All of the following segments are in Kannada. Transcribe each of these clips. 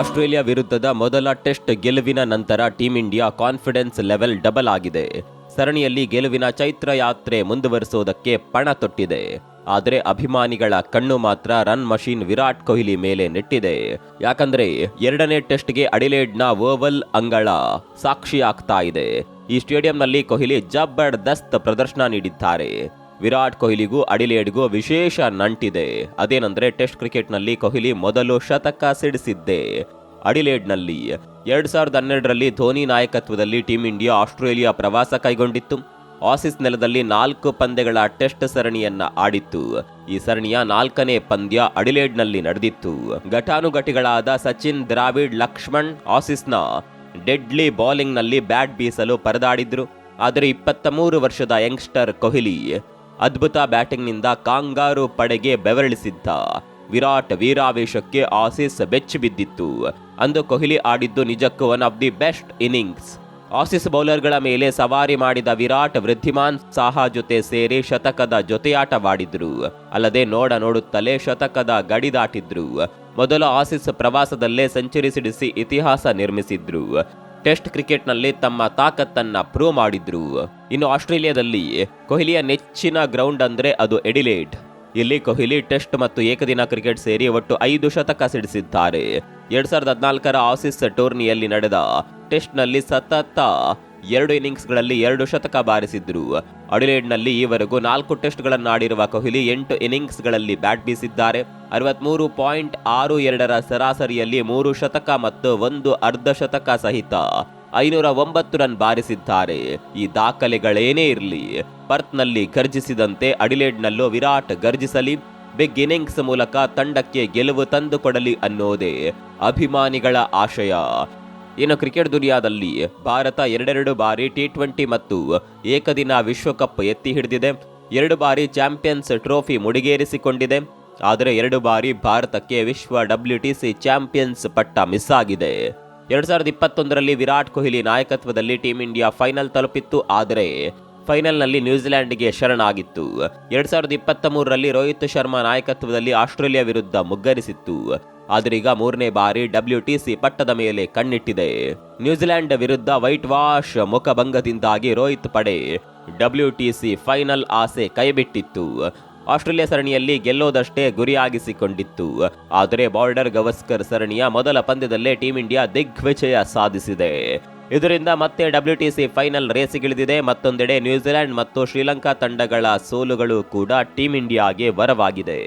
ಆಸ್ಟ್ರೇಲಿಯಾ ವಿರುದ್ಧದ ಮೊದಲ ಟೆಸ್ಟ್ ಗೆಲುವಿನ ನಂತರ team India confidence level double ಆಗಿದೆ. ಸರಣಿಯಲ್ಲಿ ಗೆಲುವಿನ ಚೈತ್ರ ಯಾತ್ರೆ ಮುಂದುವರಿಸುವುದಕ್ಕೆ ಪಣ ತೊಟ್ಟಿದೆ. ಆದರೆ ಅಭಿಮಾನಿಗಳ ಕಣ್ಣು ಮಾತ್ರ ರನ್ ಮಷೀನ್ ವಿರಾಟ್ ಕೊಹ್ಲಿ ಮೇಲೆ ನೆಟ್ಟಿದೆ. ಯಾಕಂದ್ರೆ ಎರಡನೇ ಟೆಸ್ಟ್ಗೆ ಅಡಿಲೇಡ್ನ ಓವಲ್ ಅಂಗಳ ಸಾಕ್ಷಿಯಾಗ್ತಾ ಇದೆ. ಈ ಸ್ಟೇಡಿಯಂನಲ್ಲಿ ಕೊಹ್ಲಿ ಜಬರ್ದಸ್ತ್ ಪ್ರದರ್ಶನ ನೀಡಿದ್ದಾರೆ. ವಿರಾಟ್ ಕೊಹ್ಲಿಗೂ, ಅಡಿಲೇಡ್ಗೂ ವಿಶೇಷ ನಂಟಿದೆ. ಅದೇನಂದ್ರೆ, ಟೆಸ್ಟ್ ಕ್ರಿಕೆಟ್ನಲ್ಲಿ ಕೊಹ್ಲಿ ಮೊದಲು ಶತಕ ಸಿಡಿಸಿದ್ದೆ. ಅಡಿಲೇಡ್ನಲ್ಲಿ ಎರಡು ಸಾವಿರದ ಹನ್ನೆರಡರಲ್ಲಿ ಧೋನಿ ನಾಯಕತ್ವದಲ್ಲಿ ಟೀಂ ಇಂಡಿಯಾ ಆಸ್ಟ್ರೇಲಿಯಾ ಪ್ರವಾಸ ಕೈಗೊಂಡಿತ್ತು. ಆಸಿಸ್ ನೆಲದಲ್ಲಿ ನಾಲ್ಕು ಪಂದ್ಯಗಳ ಟೆಸ್ಟ್ ಸರಣಿಯನ್ನ ಆಡಿತ್ತು. ಈ ಸರಣಿಯ ನಾಲ್ಕನೇ ಪಂದ್ಯ ಅಡಿಲೇಡ್ನಲ್ಲಿ ನಡೆದಿತ್ತು. ಘಟಾನುಘಟಿಗಳಾದ ಸಚಿನ್, ದ್ರಾವಿಡ್, ಲಕ್ಷ್ಮಣ್ ಆಸಿಸ್ನ ಡೆಡ್ಲಿ ಬೌಲಿಂಗ್ನಲ್ಲಿ ಬ್ಯಾಟ್ ಬೀಸಲು ಪರದಾಡಿದ್ರು. ಆದರೆ ಇಪ್ಪತ್ತ ಮೂರು ವರ್ಷದ ಯಂಗ್ಸ್ಟರ್ ಕೊಹ್ಲಿ ಅದ್ಭುತ ಬ್ಯಾಟಿಂಗ್ನಿಂದ ಕಾಂಗಾರು ಪಡೆಗೆ ಬೆವರಳಿಸಿದ್ದ ವಿರಾಟ್ ವೀರಾವೇಶಕ್ಕೆ ಆಸೀಸ್ ಬೆಚ್ಚಿ ಬಿದ್ದಿತ್ತು. ಅಂದು ಕೊಹ್ಲಿ ಆಡಿದ್ದು ನಿಜಕ್ಕೂ one of the best innings Aussies ಬೌಲರ್ಗಳ ಮೇಲೆ ಸವಾರಿ ಮಾಡಿದ ವಿರಾಟ್ ವೃದ್ಧಿಮಾನ್ ಸಾಹಾ ಜೊತೆ ಸೇರಿ ಶತಕದ ಜೊತೆಯಾಟವಾಡಿದ್ರು. ಅಲ್ಲದೆ ನೋಡ ನೋಡುತ್ತಲೇ ಶತಕದ ಗಡಿ ದಾಟಿದ್ರು. ಮೊದಲ ಆಸೀಸ್ ಪ್ರವಾಸದಲ್ಲೇ ಸೆಂಚುರಿ ಸಿಡಿಸಿ ಇತಿಹಾಸ ನಿರ್ಮಿಸಿದ್ರು. ಟೆಸ್ಟ್ ಕ್ರಿಕೆಟ್ನಲ್ಲಿ ತಮ್ಮ ತಾಕತ್ತನ್ನು ಪ್ರೂವ್ ಮಾಡಿದ್ರು. ಇನ್ನು ಆಸ್ಟ್ರೇಲಿಯಾದಲ್ಲಿ ಕೊಹ್ಲಿಯ ನೆಚ್ಚಿನ ಗ್ರೌಂಡ್ ಅಂದ್ರೆ ಅದು ಎಡಿಲೇಡ್. ಇಲ್ಲಿ ಕೊಹ್ಲಿ ಟೆಸ್ಟ್ ಮತ್ತು ಏಕದಿನ ಕ್ರಿಕೆಟ್ ಸೇರಿ ಒಟ್ಟು ಐದು ಶತಕ ಸಿಡಿಸಿದ್ದಾರೆ. ಎರಡ್ ಸಾವಿರದ ಹದಿನಾಲ್ಕರ ಆಸೀಸ್ ಟೂರ್ನಿಯಲ್ಲಿ ನಡೆದ ಟೆಸ್ಟ್ನಲ್ಲಿ ಸತತ ಎರಡು ಇನ್ನಿಂಗ್ಸ್ಗಳಲ್ಲಿ ಎರಡು ಶತಕ ಬಾರಿಸಿದ್ರು ಅಡಿಲೇಡ್ನಲ್ಲಿ ಈವರೆಗೂ ನಾಲ್ಕು ಟೆಸ್ಟ್ಗಳನ್ನು ಆಡಿರುವ ಕೊಹ್ಲಿ ಎಂಟು ಇನ್ನಿಂಗ್ಸ್ಗಳಲ್ಲಿ ಬ್ಯಾಟ್ ಬೀಸಿದ್ದಾರೆ. ಅರವತ್ಮೂರು ಪಾಯಿಂಟ್ ಆರು ಎರಡರ ಸರಾಸರಿಯಲ್ಲಿ ಮೂರು ಶತಕ ಮತ್ತು ಒಂದು ಅರ್ಧ ಶತಕ ಸಹಿತ ಐನೂರ ಒಂಬತ್ತು ರನ್ ಬಾರಿಸಿದ್ದಾರೆ. ಈ ದಾಖಲೆಗಳೇನೇ ಇರಲಿ. ಪರ್ತ್ನಲ್ಲಿ ಗರ್ಜಿಸಿದಂತೆ ಅಡಿಲೇಡ್ನಲ್ಲೂ ವಿರಾಟ್ ಗರ್ಜಿಸಲಿ ಬಿಗ್ ಇನ್ನಿಂಗ್ಸ್ ಮೂಲಕ ತಂಡಕ್ಕೆ ಗೆಲುವು ತಂದುಕೊಡಲಿ ಅನ್ನೋದೇ ಅಭಿಮಾನಿಗಳ ಆಶಯ. ಇನ್ನು ಕ್ರಿಕೆಟ್ ದುನಿಯಾದಲ್ಲಿ ಭಾರತ ಎರಡೆರಡು ಬಾರಿ ಟಿ ಟ್ವೆಂಟಿ ಮತ್ತು ಏಕದಿನ ವಿಶ್ವಕಪ್ ಎತ್ತಿ ಹಿಡಿದಿದೆ. ಎರಡು ಬಾರಿ ಚಾಂಪಿಯನ್ಸ್ ಟ್ರೋಫಿ ಮುಡಿಗೇರಿಸಿಕೊಂಡಿದೆ. ಆದರೆ ಎರಡು ಬಾರಿ ಭಾರತಕ್ಕೆ ವಿಶ್ವ ಡಬ್ಲ್ಯೂಟಿಸಿ ಚಾಂಪಿಯನ್ಸ್ ಪಟ್ಟ ಮಿಸ್ ಆಗಿದೆ. ಎರಡ್ ಸಾವಿರದ ಇಪ್ಪತ್ತೊಂದರಲ್ಲಿ ವಿರಾಟ್ ಕೊಹ್ಲಿ ನಾಯಕತ್ವದಲ್ಲಿ ಟೀಂ ಇಂಡಿಯಾ ಫೈನಲ್ ತಲುಪಿತ್ತು. ಆದರೆ ಫೈನಲ್ನಲ್ಲಿ ನ್ಯೂಜಿಲೆಂಡ್ಗೆ ಶರಣಾಗಿತ್ತು. ಎರಡ್ ಸಾವಿರದ ಇಪ್ಪತ್ತ ಮೂರರಲ್ಲಿ ರೋಹಿತ್ ಶರ್ಮಾ ನಾಯಕತ್ವದಲ್ಲಿ ಆಸ್ಟ್ರೇಲಿಯಾ ವಿರುದ್ಧ ಮುಗ್ಗರಿಸಿತ್ತು. ಆದ್ರೀಗ ಮೂರನೇ ಬಾರಿ ಡಬ್ಲ್ಯೂಟಿಸಿ ಪಟ್ಟದ ಮೇಲೆ ಕಣ್ಣಿಟ್ಟಿದೆ. ನ್ಯೂಜಿಲೆಂಡ್ ವಿರುದ್ಧ ವೈಟ್ ವಾಶ್ ಮುಖಭಂಗದಿಂದಾಗಿ ರೋಹಿತ್ ಪಡೆ ಡಬ್ಲ್ಯೂಟಿಸಿ ಫೈನಲ್ ಆಸೆ ಕೈಬಿಟ್ಟಿತ್ತು. ಆಸ್ಟ್ರೇಲಿಯಾ ಸರಣಿಯಲ್ಲಿ ಗೆಲ್ಲೋದಷ್ಟೇ ಗುರಿಯಾಗಿಸಿಕೊಂಡಿತ್ತು. ಆದರೆ ಬಾರ್ಡರ್ ಗವಸ್ಕರ್ ಸರಣಿಯ ಮೊದಲ ಪಂದ್ಯದಲ್ಲೇ ಟೀಂ ಇಂಡಿಯಾ ದಿಗ್ವಿಜಯ ಸಾಧಿಸಿದೆ. ಇದರಿಂದ ಮತ್ತೆ ಡಬ್ಲ್ಯೂಟಿಸಿ ಫೈನಲ್ ರೇಸಿಗಿಳಿದಿದೆ. ಮತ್ತೊಂದೆಡೆ ನ್ಯೂಜಿಲೆಂಡ್ ಮತ್ತು ಶ್ರೀಲಂಕಾ ತಂಡಗಳ ಸೋಲುಗಳು ಕೂಡ ಟೀಂ ಇಂಡಿಯಾಗೆ ವರವಾಗಿದೆ.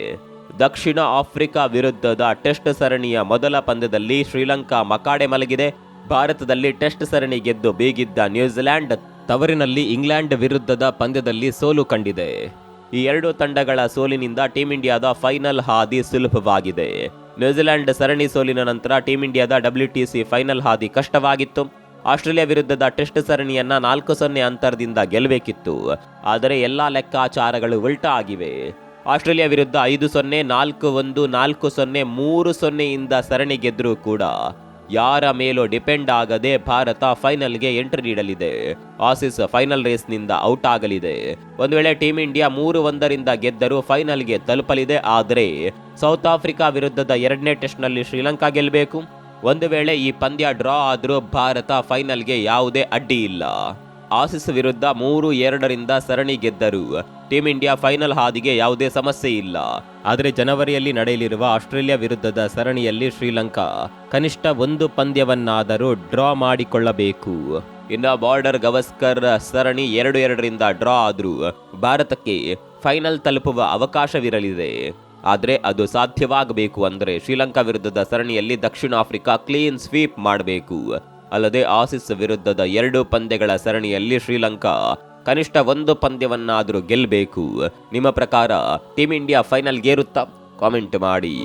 ದಕ್ಷಿಣ ಆಫ್ರಿಕಾ ವಿರುದ್ಧದ ಟೆಸ್ಟ್ ಸರಣಿಯ ಮೊದಲ ಪಂದ್ಯದಲ್ಲಿ ಶ್ರೀಲಂಕಾ ಮಕಾಡೆ ಮಲಗಿದೆ. ಭಾರತದಲ್ಲಿ ಟೆಸ್ಟ್ ಸರಣಿ ಗೆದ್ದು ಬೀಗಿದ್ದ ನ್ಯೂಜಿಲೆಂಡ್ ತವರಿನಲ್ಲಿ ಇಂಗ್ಲೆಂಡ್ ವಿರುದ್ಧದ ಪಂದ್ಯದಲ್ಲಿ ಸೋಲು ಕಂಡಿದೆ. ಈ ಎರಡು ತಂಡಗಳ ಸೋಲಿನಿಂದ ಟೀಂ ಇಂಡಿಯಾದ ಫೈನಲ್ ಹಾದಿ ಸುಲಭವಾಗಿದೆ. ನ್ಯೂಜಿಲೆಂಡ್ ಸರಣಿ ಸೋಲಿನ ನಂತರ ಟೀಂ ಇಂಡಿಯಾದ ಡಬ್ಲ್ಯೂಟಿಸಿ ಫೈನಲ್ ಹಾದಿ ಕಷ್ಟವಾಗಿತ್ತು. ಆಸ್ಟ್ರೇಲಿಯಾ ವಿರುದ್ಧದ ಟೆಸ್ಟ್ ಸರಣಿಯನ್ನ ನಾಲ್ಕು ಸೊನ್ನೆ ಅಂತರದಿಂದ ಗೆಲ್ಲಬೇಕಿತ್ತು. ಆದರೆ ಎಲ್ಲಾ ಲೆಕ್ಕಾಚಾರಗಳು ಉಲ್ಟಾ ಆಗಿವೆ. ಆಸ್ಟ್ರೇಲಿಯಾ ವಿರುದ್ಧ ಐದು ಸೊನ್ನೆ, ನಾಲ್ಕು ಒಂದು, ನಾಲ್ಕು ಸೊನ್ನೆ, ಮೂರು ಸೊನ್ನೆಯಿಂದ ಸರಣಿ ಗೆದ್ದರೂ ಕೂಡ. ಯಾರ ಮೇಲೂ ಡಿಪೆಂಡ್ ಆಗದೆ ಭಾರತ ಫೈನಲ್ಗೆ ಎಂಟ್ರಿ ನೀಡಲಿದೆ. ಆಸೀಸ್ ಫೈನಲ್ ರೇಸ್ನಿಂದ ಔಟ್ ಆಗಲಿದೆ. ಒಂದು ವೇಳೆ ಟೀಂ ಇಂಡಿಯಾ ಮೂರು ಒಂದರಿಂದ ಗೆದ್ದರೂ ಫೈನಲ್ಗೆ ತಲುಪಲಿದೆ. ಆದರೆ ಸೌತ್ ಆಫ್ರಿಕಾ ವಿರುದ್ಧದ ಎರಡನೇ ಟೆಸ್ಟ್ನಲ್ಲಿ ಶ್ರೀಲಂಕಾ ಗೆಲ್ಲಬೇಕು ಒಂದು ವೇಳೆ ಈ ಪಂದ್ಯ ಡ್ರಾ ಆದರೂ ಭಾರತ ಫೈನಲ್ಗೆ ಯಾವುದೇ ಅಡ್ಡಿ ಇಲ್ಲ. ಆಸೀಸ್ ವಿರುದ್ಧ ಮೂರು ಎರಡರಿಂದ ಸರಣಿ ಗೆದ್ದರು. ಟೀಂ ಇಂಡಿಯಾ ಫೈನಲ್ ಹಾದಿಗೆ ಯಾವುದೇ ಸಮಸ್ಯೆ ಇಲ್ಲ. ಆದರೆ ಜನವರಿಯಲ್ಲಿ ನಡೆಯಲಿರುವ ಆಸ್ಟ್ರೇಲಿಯಾ ವಿರುದ್ಧದ ಸರಣಿಯಲ್ಲಿ ಶ್ರೀಲಂಕಾ ಕನಿಷ್ಠ ಒಂದು ಪಂದ್ಯವನ್ನಾದರೂ ಡ್ರಾ ಮಾಡಿಕೊಳ್ಳಬೇಕು. ಇನ್ನು ಬಾರ್ಡರ್ ಗವಸ್ಕರ್ ಸರಣಿ ಎರಡು ಎರಡರಿಂದ ಡ್ರಾ ಆದರೂ ಭಾರತಕ್ಕೆ ಫೈನಲ್ ತಲುಪುವ ಅವಕಾಶವಿರಲಿದೆ. ಆದರೆ ಅದು ಸಾಧ್ಯವಾಗಬೇಕು ಅಂದರೆ ಶ್ರೀಲಂಕಾ ವಿರುದ್ಧದ ಸರಣಿಯಲ್ಲಿ ದಕ್ಷಿಣ ಆಫ್ರಿಕಾ ಕ್ಲೀನ್ ಸ್ವೀಪ್ ಮಾಡಬೇಕು. ಅಲ್ಲದೆ ಆಸಿಸ್ ವಿರುದ್ಧದ ಎರಡು ಪಂದ್ಯಗಳ ಸರಣಿಯಲ್ಲಿ ಶ್ರೀಲಂಕಾ ಕನಿಷ್ಠ ಒಂದು ಪಂದ್ಯವನ್ನಾದರೂ ಗೆಲ್ಲಬೇಕು. ನಿಮ್ಮ ಪ್ರಕಾರ ಟೀಮ್ ಇಂಡಿಯಾ ಫೈನಲ್ಗೇರುತ್ತಾ ಕಾಮೆಂಟ್ ಮಾಡಿ.